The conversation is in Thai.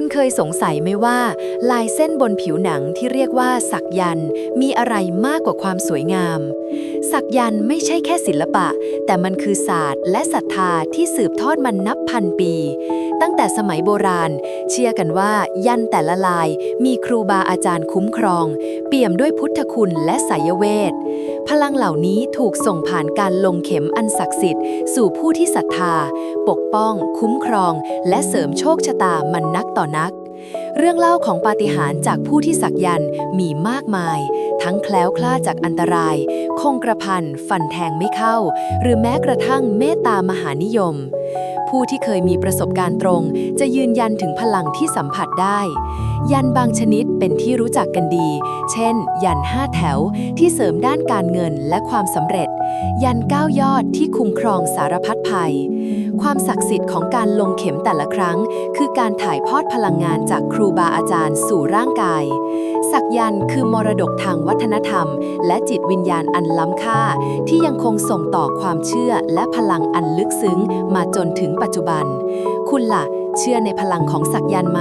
คุณเคยสงสัยไหมว่า ลายเส้นบนผิวหนังที่เรียกว่า สักยันต์มีอะไรมากกว่าความสวยงาม สักยันต์ไม่ใช่แค่ศิลปะ แต่มันคือศาสตร์ และศรัทธาที่สืบทอดมันนับพันปี ตั้งแต่สมัยโบราณ เชื่อกันว่า ยันแต่ละลาย มีครูบาอาจารย์คุ้มครอง เปี่ยมด้วยพุทธคุณและไสยเวท พลังเหล่านี้ถูกส่งผ่านการลงเข็มอันศักดิ์สิทธิ์ สู่ผู้ที่ศรัทธา ปกป้อง คุ้มครอง และเสริมโชคชะตามันนักต่อนัก เรื่องเล่าของปาฏิหาริย์จากผู้ที่สักยันต์มีมากมาย ทั้งแคล้วคลาดจากอันตราย คงกระพันฟันแทงไม่เข้า หรือแม้กระทั่งเมตตามหานิยม ผู้ที่เคยมีประสบการณ์ตรง จะยืนยันถึงพลังที่สัมผัสได้ ยันบางชนิดเป็นที่รู้จักกันดี เช่น ยันห้าแถวที่เสริมด้านการเงินและความสำเร็จ ยันเก้ายอดที่คุ้มครองสารพัดภัย ความศักดิ์สิทธิ์ของการลงเข็มแต่ละครั้ง คือการถ่ายทอดพลังงานจากครูบาอาจารย์สู่ร่างกายสักยันต์คือมรดกทางวัฒนธรรม และจิตวิญญาณอันล้ำค่า ที่ยังคงส่งต่อความเชื่อและพลังอันลึกซึ้ง มาจนถึงปัจจุบัน คุณล่ะ เชื่อในพลังของสักยันต์ไหม